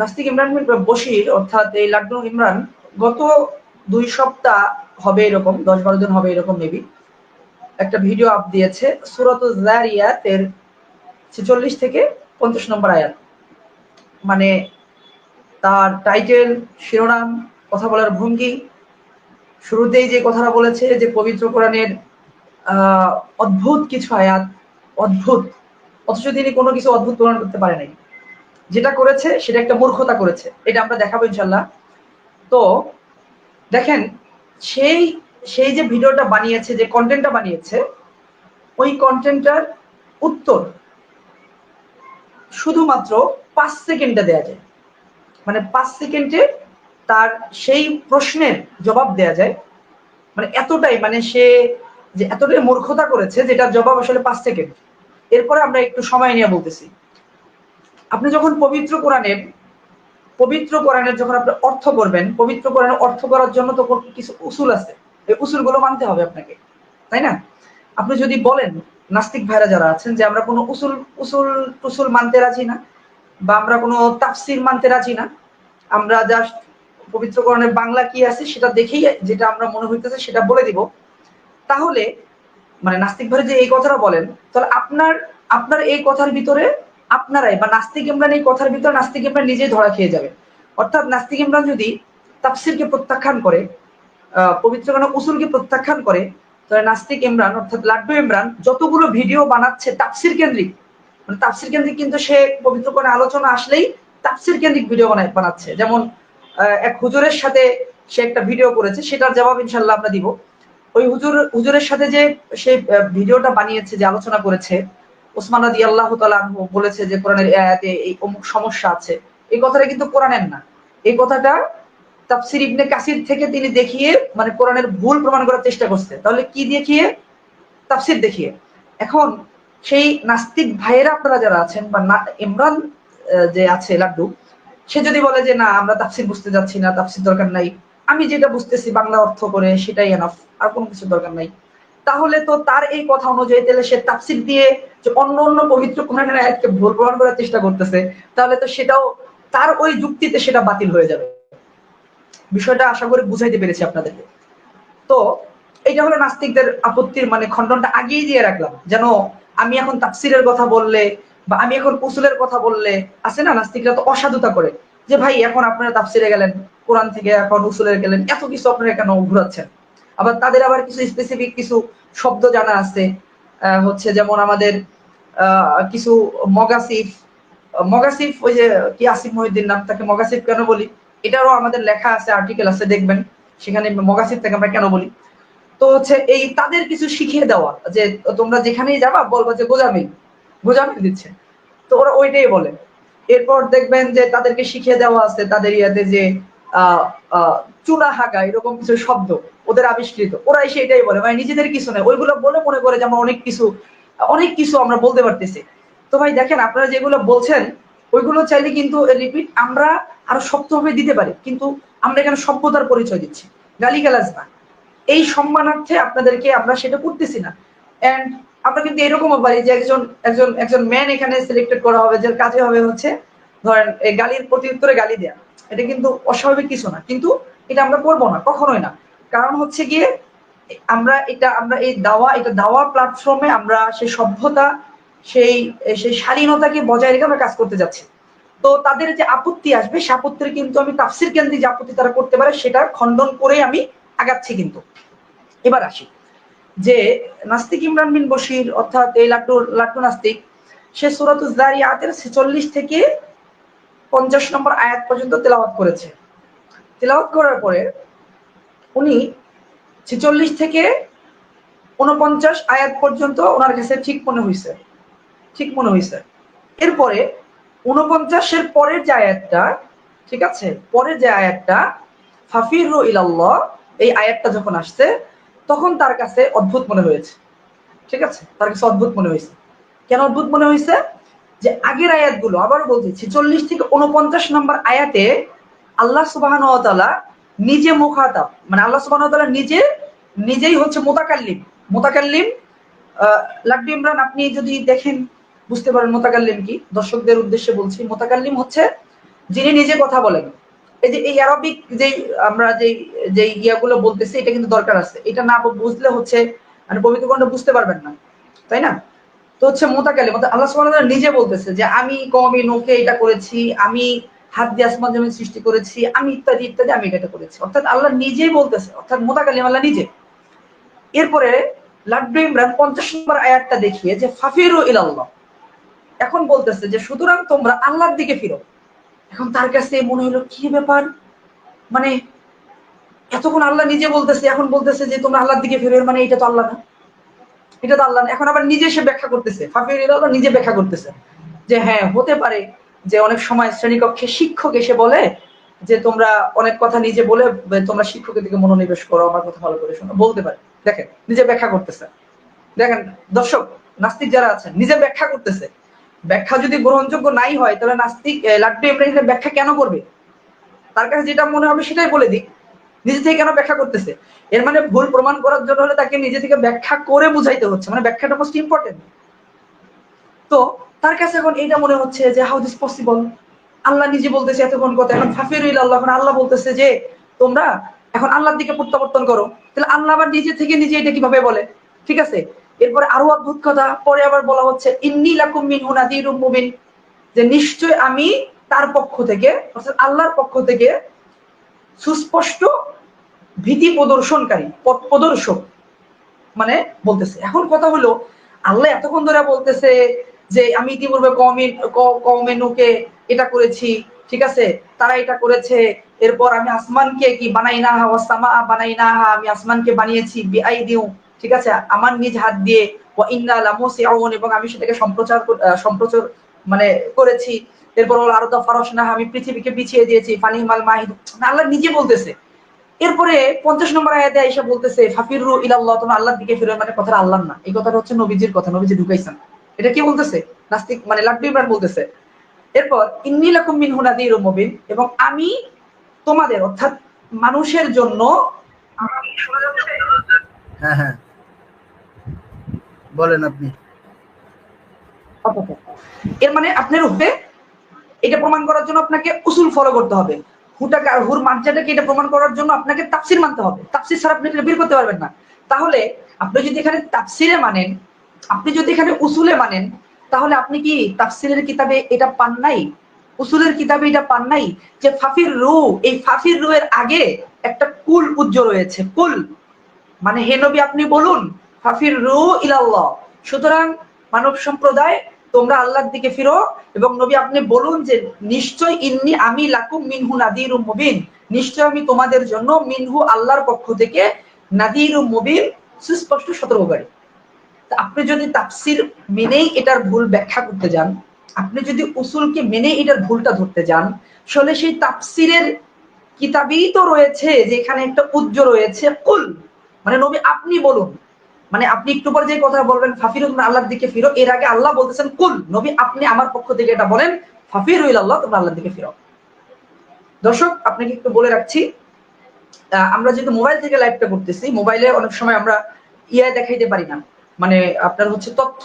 নাস্তিক ইমরান বশির, অর্থাৎ এই লাড্ডু ইমরান, গত দুই সপ্তাহ হবে এরকম, দশ বারো দিন হবে এরকম মেবি একটা ভিডিও আপ দিয়েছে সুরত জারিয়াতের ছেচল্লিশ থেকে পঞ্চাশ নম্বর আয়াত। মানে তার টাইটেল শিরোনাম, কথা বলার ভঙ্গি, শুরুতেই যে কথাটা বলেছে যে পবিত্র কোরআনের অদ্ভুত কিছু আয়াত, অদ্ভুত। অথচ তিনি কোনো কিছু অদ্ভুত প্রমাণ করতে পারে নাই যেটা করেছে সেটা একটা মূর্খতা করেছে। এটা আমরা দেখাবো ইনশাল্লাহ তো দেখেন, সেই সেই যে ভিডিওটা বানিয়েছে, যে কন্টেন্টটা বানিয়েছে, ওই কন্টেন্টটার উত্তর শুধুমাত্র পাঁচ সেকেন্ডে দেয়া যায়। মানে পাঁচ সেকেন্ডে তার সেই প্রশ্নের জবাব দেয়া যায়। মানে এতটাই মানে সে যে এতটাই মূর্খতা করেছে, যেটার জবাব আসলে পাঁচ সেকেন্ড। এরপরে আমরা একটু সময় নিয়ে বলতেছি। আপনি যখন পবিত্র কোরআনের পবিত্র কোরআনের যখন আপনি অর্থ করবেন, পবিত্র কোরআনের অর্থ করার জন্য তো কিছু উসুল আছে। এই উসুলগুলো মানতে হবে আপনাকে, তাই না? আপনি যদি বলেন, নাস্তিক ভাইরা যারা আছেন যে আমরা কোনো উসুল উসুল টুসুল মানতে রাজি না বা আমরা কোনো তাফসির মানতে রাজি না, আমরা জাস্ট পবিত্র কোরআনের বাংলা কি আছে সেটা দেখেই যেটা আমরা মনে হইতেছে সেটা বলে দিব। তাহলে মানে নাস্তিক ভাইরা যে এই কথাটা বলেন, তাহলে আপনার আপনার এই কথার ভিতরে আপনারাই বা নাস্তিক ইমরান এই কথার ভিতরে নাস্তিক ইমরান নিজেই ধরা খেয়ে যাবে। অর্থাৎ নাস্তিক ইমরান যদি তাফসিরকে প্রত্যাখ্যান করে পবিত্র কোন উসুলকে প্রত্যাখ্যান করে, তাহলে নাস্তিক ইমরান অর্থাৎ লাড্ডু ইমরান যতগুলো ভিডিও বানাচ্ছে তাফসির কেন্দ্রিক মানে তাফসির কেন্দ্রিক কিন্তু সে পবিত্র কোন আলোচনা আসলেই তাফসির কেন্দ্রিক ভিডিও বানায় বানাচ্ছে। যেমন এক হুজুরের সাথে সে একটা ভিডিও করেছে, সেটার জবাব ইনশাল্লাহ আমরা দিব। ওই হুজুর হুজুরের সাথে যে সে ভিডিওটা বানিয়েছে, যে আলোচনা করেছে ওসমান রাদি আল্লাহ বলেছে যে কোরআনের আয়াতে এই অমুক সমস্যা আছে। এই কথাটা কিন্তু কোরআনের না। এই কথাটা তাফসির ইবনে কাসির থেকে তিনি দেখিয়ে মানে কোরআনের ভুল প্রমাণ করার চেষ্টা করছে। তাহলে কি দেখিয়ে? তাফসির দেখিয়ে। এখন সেই নাস্তিক ভাইয়েরা আপনারা যারা আছেন বা ইমরান যে আছে লাড্ডু, সে যদি বলে যে না, আমরা তাফসির বুঝতে যাচ্ছি না, তাফসির দরকার নাই, আমি যেটা বুঝতেছি বাংলা অর্থ করে সেটাই এনাফ আর কোনো কিছু দরকার নাই। তাহলে তো তার এই কথা অনুযায়ী তাহলে সে তাফসির দিয়ে যে অন্য অন্য পবিত্র কোরআনের আয়াতকে ভুল প্রমাণ করার চেষ্টা করতেছে, তাহলে তো সেটাও তার ওই যুক্তিতে সেটা বাতিল হয়ে যাবে। বিষয়টা আশা করি বুঝাইতে পেরেছি আপনাদেরকে। তো এইটা হলো নাস্তিকদের আপত্তির মানে খণ্ডনটা আগেই দিয়ে রাখলাম, যেন আমি এখন তাফসিরের কথা বললে বা আমি এখন উসুলের কথা বললে আছে না, নাস্তিকরা তো অসাধুতা করে যে ভাই এখন আপনারা তাফসিরে গেলেন, কোরআন থেকে এখন উসুলের গেলেন, এত কিছু আপনারা কেন ঘুরাচ্ছেন? আবার তাদের আবার কিছু স্পেসিফিক কিছু শব্দ জানা আছে। হচ্ছে যেমন আমাদের কিছু মগাসিফ মগাসিফ ওই যে কি আসিফ মহিউদ্দিন নাম তাকে মগাসিফ কেন বলি? এটারও আমাদের লেখা আছে আর্টিকেল আছে, দেখবেন। সেখানে মগাসিফ থেকে আমরা কেন বলি? তো হচ্ছে এই তাদের কিছু শিখিয়ে দেওয়া, যে তোমরা যেখানেই যাবা বলবা যে গোজামিল গোজামিল দিচ্ছে। তো ওরা ওইটাই বলে। এরপর দেখবেন যে তাদেরকে শিখিয়ে দেওয়া আছে, তাদের ইয়াতে যে চুনা হাগা এরকম কিছু শব্দ ওদের আবিষ্কৃত। ওরা এসে এটাই বলে মানে নিজেদের কিছু নেই ওইগুলো বলে মনে করে যে আমরা অনেক কিছু অনেক কিছু আমরা বলতে পারতেছি। তো ভাই দেখেন, আপনারা যেগুলো বলছেন, ওইগুলো চাইলে কিন্তু রিপিট আমরা আরও শক্তভাবে দিতে পারি। কিন্তু আমরা এখানে সভ্যতার পরিচয় দিচ্ছি। গালি গালাজ না। এই সম্মানার্থে আপনাদেরকে আমরা সেটা করতেছি না। অ্যান্ড আমরা কিন্তু এরকমও পারি যে একজন একজন একজন ম্যান এখানে সিলেক্টেড করা হবে, যার কাজে হবে হচ্ছে, ধরেন গালির প্রতি উত্তরে গালি দেয়া। এটা কিন্তু অস্বাভাবিক কিছু না। কিন্তু এটা আমরা করব না, কখনোই না। কারণ হচ্ছে গিয়ে, আমরা এটা, আমরা এই দাওয়া, এটা দাওয়া প্ল্যাটফর্মে আমরা সেই সভ্যতা, সেই সেই শালীনতাকে বজায় রেখে আমরা কাজ করতে যাচ্ছি। তো তাদের যে আপত্তি আসবে, সে আপত্তির কিন্তু আমি তাফসির কেন্দ্রিক যে আপত্তি তারা করতে পারে, সেটা খণ্ডন করে আমি আগাচ্ছি কিন্তু। এবার আসি। যে নাস্তিক ইমরান বিন বশির, অর্থাৎ এই লাট্টু লাট্টু নাস্তিক, সে সুরাতুজারি আয়াতের ছেচল্লিশ থেকে পঞ্চাশ নম্বর আয়াত পর্যন্ত তেলাওয়াত করেছে। তেলাওয়াত করার পরে উনি ছেচল্লিশ থেকে উনপঞ্চাশ আয়াত পর্যন্ত ওনার কাছে ঠিক মনে হয়েছে ঠিক মনে হয়েছে এরপরে উনপঞ্চাশের পরের যে আয়াতটা, ঠিক আছে? পরের যে আয়াতটা ফাফির ইলাল্লাহ, এই আয়াতটা যখন আসছে, তখন তার কাছে অদ্ভুত মনে হয়েছে। ঠিক আছে? তার কাছে অদ্ভুত মনে হয়েছে। কেন অদ্ভুত মনে হয়েছে? যে আগের আয়াতগুলো আবার বলছি, ছেচল্লিশ থেকে উনপঞ্চাশ নম্বর আয়াতে আল্লাহ সুবাহ নিজে মুখাতাব মানে আল্লাহ সুবাহ নিজে, নিজেই হচ্ছে মোতাকাল্লিম। মোতাকাল্লিম লাড্ডু ইমরান, আপনি যদি দেখেন, বুঝতে পারেন মোতাকাল্লিম কি। দর্শকদের উদ্দেশ্যে বলছি, মোতাকাল্লিম হচ্ছে যিনি নিজে কথা বলেন। এই যে এই অ্যারবিক যে আমরা যে যে ইয়াগুলো বলতেছি, এটা কিন্তু দরকার আছে। এটা না বুঝলে হচ্ছে মানে পবিত্র গ্রন্থ বুঝতে পারবেন না। তাই না? তো হচ্ছে মোতাকালি মতো আল্লাহ সুবহানাহু নিজে বলতেছে যে, আমি কমই নোকে এটা করেছি, আমি হাত দিয়ে আসমান জমিন সৃষ্টি করেছি, আমি ইত্যাদি ইত্যাদি, আমি এটা করেছি। অর্থাৎ আল্লাহ নিজেই বলতেছে, অর্থাৎ মোতাকালি আল্লাহ নিজে। এরপরে লাড্ডু ইমরান পঞ্চাশ নম্বর আয়াতটা দেখিয়ে যে, ফাফিরু ইলাল্লাহ। এখন বলতেছে যে, সুতরাং তোমরা আল্লাহর দিকে ফিরো। এখন তার কাছে মনে হলো, কি ব্যাপার? মানে এতক্ষণ আল্লাহ নিজে বলতেছে, এখন বলতেছে যে, তোমরা আল্লাহর দিকে ফিরো। মানে এটা তো আল্লাহ না। এটা তো আল্লাহ এখন আবার নিজে সে ব্যাখ্যা করতেছে, ফাফির ইলাল্লাহ, নিজে ব্যাখ্যা করতেছে। যে হ্যাঁ হতে পারে। যে অনেক সময় শ্রেণীকক্ষে শিক্ষক এসে বলে যে, তোমরা অনেক কথা নিজে বলে, তোমরা শিক্ষকের দিকে মনোনিবেশ করো, আমার কথা ভালো করে শোনো। বলতে পারে। দেখেন, নিজে ব্যাখ্যা করতেছে। দেখেন, দর্শক, নাস্তিক যারা আছেন, নিজে ব্যাখ্যা করতেছে। ব্যাখ্যা যদি গ্রহণযোগ্য নাই হয়, তাহলে নাস্তিক লাড্ডু ইব্রাহিম ব্যাখ্যা কেন করবে? তার কাছে যেটা মনে হবে সেটাই বলে দিক নিজে থেকে কেন ব্যাখ্যা করতেছে? এর মানে ভুল প্রমাণ করার জন্য হলে তাকে নিজে থেকে ব্যাখ্যা করে বুঝাইতে হচ্ছে। মানে ব্যাখ্যাটা মোস্ট ইম্পর্টেন্ট তো তার কাছে এখন এইটা মনে হচ্ছে যে হাউ দিস পসিবল আল্লাহ নিজে বলতেছে এতক্ষণ কথা। এখন ফাফিরুল আল্লাহ, এখন আল্লাহ বলতেছে যে, তোমরা এখন আল্লাহর দিকে প্রত্যাবর্তন করো। তাহলে আল্লাহ আবার নিজে থেকে নিজে এটা কীভাবে বলে? ঠিক আছে? এরপরে আরও অদ্ভুত কথা, পরে আবার বলা হচ্ছে যে নিশ্চয় আমি তার পক্ষ থেকে, অর্থাৎ আল্লাহর পক্ষ থেকে সুস্পষ্ট ভীতি প্রদর্শনকারী, পথ প্রদর্শক মানে বলতেছে। এখন কথা হলো, আল্লাহ এতক্ষণ ধরে বলতেছে যে আমি ইতিপূর্বে কমে কমেনুকে এটা করেছি, ঠিক আছে? তারা এটা করেছে। এরপর আমি আসমানকে কি বানাই না হা ওয়াসামা বানাই না হা আমি আসমানকে বানিয়েছি বিআই দিউ ঠিক আছে? আমার নিজ হাত দিয়ে, ওয়া ইন্না লামুসিউন, এবং আমি সেটাকে সম্প্রচার সম্প্রচার মানে করেছি। এরপর আমি পৃথিবীকে বিছিয়ে দিয়েছি ফানি মাল মাহিদ আল্লাহ নিজে বলতেছে। এরপরে পঞ্চাশ নম্বর আয়াতে এসে বলতেছে ফাফিরু ইলাল্লাহ, তোমরা আল্লাহর দিকে ফিরো মানে কথাটা আল্লাহ না। এই কথাটা হচ্ছে নবীজির কথা, নবীজি ঢুকাইছেন। এটা কি বলতেছে? নাস্তিক মানে লাড্ডু ইমরান বলতেছে। এরপর ইন্নি লাকুম মিন হুনাদিরুম মুবিন এবং আমি তোমাদের অর্থাৎ মানুষের জন্য হ্যাঁ হ্যাঁ। বলেন আপনি। এর মানে আপনার উপরে এটা প্রমাণ করার জন্য আপনাকে উসুল ফলো করতে হবে। হুটাকে আর হুর মার্জাটাকে এটা প্রমাণ করার জন্য আপনাকে তাফসির মানতে হবে। তাফসির ছাড়া আপনি এটা বের করতে পারবেন না। তাহলে আপনি যদি এখানে তাফসিরে মানেন আপনি যদি এখানে উসুলে মানেন, তাহলে আপনি কি তাফসিলের কিতাবে এটা পান নাই? উসুলের কিতাবে এটা পান নাই? যে ফাফির রু এই ফাফির রু এর আগে একটা কুল উজ্জ রয়েছে। কুল। মানে হে নবী, আপনি বলুন, ফাফির রু ইলাল্লাহ। সুতরাং মানব সম্প্রদায়, তোমরা আল্লাহর দিকে ফিরো এবং নবী, আপনি বলুন যে নিশ্চয় ইন্নি আমি লাকুম মিনহু নাদির মুবিন। নিশ্চয় আমি তোমাদের জন্য মিনহু আল্লাহর পক্ষ থেকে নাদির মুবিন, সুস্পষ্ট সতর্ককারী। আপনি যদি তাফসির মেনেই এটার ভুল ব্যাখ্যা করতে যান, আপনি যদি উসুলকে মেনে এটার ভুলটা ধরতে যান আসলে সেই তাফসিরের কিতাবেই তো রয়েছে যে এখানে একটা উজ্জ রয়েছে। কুল মানে নবী আপনি বলুন মানে আপনি একটু পরে যে কথা বলবেন ফাফির আল্লাহর দিকে ফিরো, এর আগে আল্লাহ বলতেছেন, কুল, নবী আপনি আমার পক্ষ থেকে এটা বলেন ফাফির আল্লাহ তোমরা আল্লাহর দিকে ফিরো। দর্শক, আপনাকে একটু বলে রাখছি আমরা যেহেতু মোবাইল থেকে লাইভটা করতেছি, মোবাইলে অনেক সময় আমরা ইয়া দেখাইতে পারি না। মানে আপনার হচ্ছে তথ্য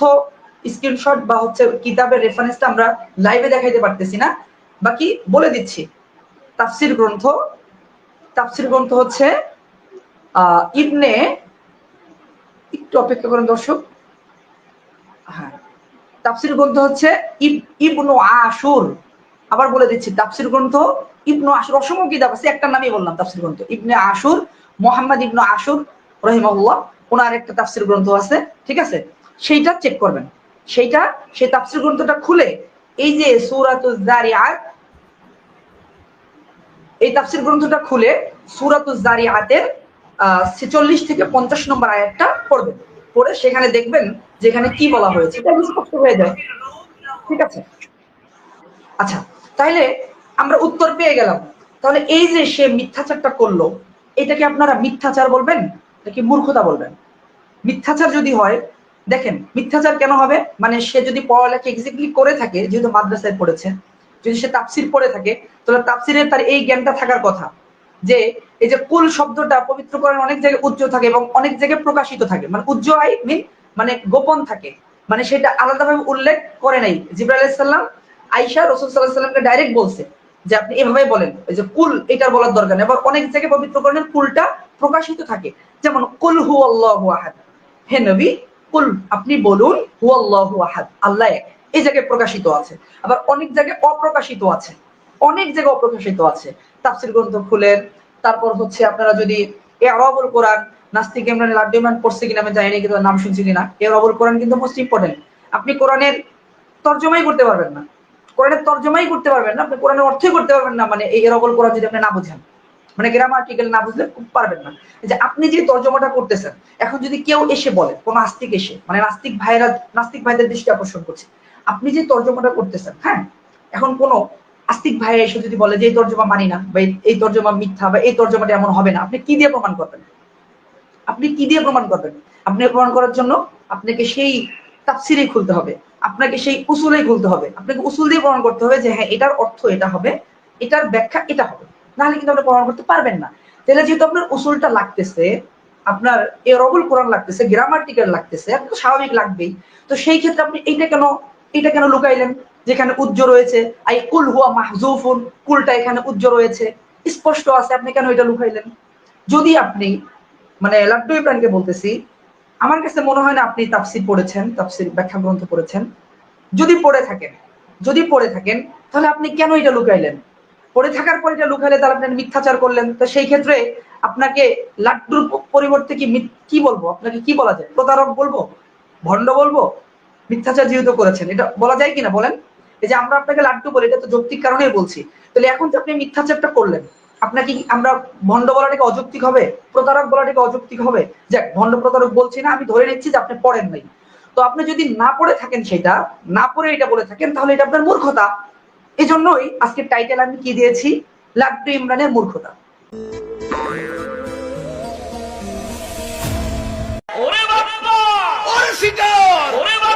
স্ক্রিনশট বা হচ্ছে কিতাবের রেফারেন্সটা আমরা লাইভে দেখাইতে পারতেছি না। বাকি বলে দিচ্ছি। তাফসির গ্রন্থ তাফসির গ্রন্থ হচ্ছে, আহ, ইবনে, একটু অপেক্ষা করেন দর্শক। হ্যাঁ তাফসির গ্রন্থ হচ্ছে ইবনু আসুর আবার বলে দিচ্ছি, তাফসির গ্রন্থ ইবনু আসুর অসংখ্য কিতাব আছে একটা নামই বললাম তাফসির গ্রন্থ। ইবনে আসুর মোহাম্মদ ইবনু আসুর রহিমাহুল্লাহ। ওনার একটা তাফসির গ্রন্থ আছে, ঠিক আছে? সেইটা চেক করবেন। সেইটা, সেই তাফসির গ্রন্থটা খুলে এই যে জারিয়াত এই তাফসির গ্রন্থটা খুলে সূরাতুজ জারিয়াতের ছেচল্লিশ থেকে পঞ্চাশ নম্বর আয়াতটা পড়বেন। পড়ে সেখানে দেখবেন যেখানে কি বলা হয়েছে। স্পষ্ট হয়ে যায়। ঠিক আছে? আচ্ছা তাহলে আমরা উত্তর পেয়ে গেলাম। তাহলে এই যে সে মিথ্যাচারটা করল এটাকে আপনারা মিথ্যাচার বলবেন? নাকি মূর্খতা বলবেন। মিথ্যাচার যদি হয়, দেখেন, মিথ্যাচার কেন হবে? মানে সে যদি পড়ালেখা এক্সাক্টলি করে থাকে, যেহেতু মাদ্রাসায় পড়েছে, যদি সে তাফসির পড়ে থাকে, তাহলে তাফসিরের তার এই জ্ঞানটা থাকার কথা। যে এই যে কুল শব্দটা পবিত্র করেন অনেক জায়গায় উজ্জ্ব থাকে এবং অনেক জায়গায় প্রকাশিত থাকে। মানে উজ্জ্ব আই মিন মানে গোপন থাকে। মানে সেটা আলাদাভাবে উল্লেখ করে নাই। জিব্রাহ আলাইসাল্লাম আইসা রসুল সাল্লাহ সাল্লামকে ডাইরেক্ট বলছে। যে আপনি এভাবে বলেন যে কুল এটার বলার দরকার নেই। আবার অনেক জায়গায় পবিত্রকরণের কুলটা প্রকাশিত থাকে। যেমন, কুল হু আল্লাহু আহাদ। হে নবী, কুল আপনি বলুন হু আল্লাহু আহাদ, আল্লাহ এক। এই জায়গায় প্রকাশিত আছে। আবার অনেক জায়গায় অপ্রকাশিত আছে। অনেক জায়গায় অপ্রকাশিত আছে। তাফসির গ্রন্থ খুলেন, তারপর হচ্ছে আপনারা যদি এ আরবুল কোরআন, নাস্তিক ইমরান লাড্ডুমান পড়ছে কিনা আমি জানি না, কিন্তু নাম শুনছি কিনা। এ আরবুল কোরআন কিন্তু মোস্ট ইম্পর্টেন্ট আপনি কোরআনের তর্জমাই করতে পারবেন না। কোরআনের তর্জমাই করতে পারবেন না, আপনি কোরআনের অর্থই করতে পারবেন না মানে এই এরবল কোরআন যদি আপনি না বুঝেন। মানে গ্রামার্টিক্যাল না বুঝলে পারবেন না। যে আপনি যে তর্জমাটা করতেছেন, এখন যদি কেউ এসে বলে, কোন আস্তিক এসে মানে নাস্তিক ভাইরা, নাস্তিক ভাইদের দৃষ্টি আকর্ষণ করছে, আপনি যে তর্জমাটা করতেছেন হ্যাঁ? এখন কোন আস্তিক ভাই এসে যদি বলে যে এই তর্জমা মানি না, বা এই- এই তর্জমা মিথ্যা, বা এই তর্জমাটা এমন হবে না, আপনি কি দিয়ে প্রমাণ করবেন? আপনি কি দিয়ে প্রমাণ করবেন? আপনি প্রমাণ করার জন্য আপনাকে সেই তাফসিরে খুলতে হবে। আপনাকে সেই উসুলেই খুলতে হবে। আপনাকে উসুল দিয়ে প্রমাণ করতে হবে যে হ্যাঁ এটার অর্থ এটা হবে, এটার ব্যাখ্যা এটা হবে। নাহলে কিন্তু আপনি প্রমাণ করতে পারবেন না। তাহলে যেহেতু আপনার উসুলটা লাগতেছে, আপনার এ রবুল কোরআন লাগতেছে গ্রামার্টিক্যাল লাগতেছে, আপনার তো স্বাভাবিক লাগবেই। তো সেই ক্ষেত্রে আপনি এইটা কেন এটা কেন লুকাইলেন? যেখানে উজ্জ্ব রয়েছে, আই কুল হুয়া মাহজুফুন, কুলটা এখানে উজ্জ্ব রয়েছে। স্পষ্ট আছে, আপনি কেন এটা লুকাইলেন? যদি আপনি মানে লাড্ডু ইব্রাহিমকে বলতেছি আমার কাছে মনে হয় না আপনি তাফসির পড়েছেন, তাফসির ব্যাখ্যা গ্রন্থ পড়েছেন। যদি পড়ে থাকেন, যদি পড়ে থাকেন, তাহলে আপনি কেন এটা লুকাইলেন? পড়ে থাকার পর এটা লুকাইলে তাহলে আপনি মিথ্যাচার করলেন। তো সেই ক্ষেত্রে আপনাকে লাড্ডুর পরিবর্তে কি কি বলব? আপনাকে কি বলা যায়? প্রতারক বলব? ভণ্ড বলব? মিথ্যাচার যেহেতু করেছেন, এটা বলা যায় কিনা বলেন? এই যে আমরা আপনাকে লাড্ডু বলি, এটা তো যৌক্তিক কারণেই বলছি। তাহলে এখন তো আপনি মিথ্যাচারটা করলেন আপনাকে আমরা ভণ্ড বলাটাকে অযৌক্তিক হবে? প্রতারক বলাটাকে অযৌক্তিক হবে? যাক ভণ্ড প্রতারক বলছি না আমি ধরে নিচ্ছি যে আপনি পড়েন নাই। তো আপনি যদি না পড়ে থাকেন সেটা না পড়ে এটা বলে থাকেন তাহলে এটা আপনার মূর্খতা। এই জন্যই আজকের টাইটেল আমি কি দিয়েছি? লাড্ডু ইমরানের মূর্খতা। ওরে ওরে ওরে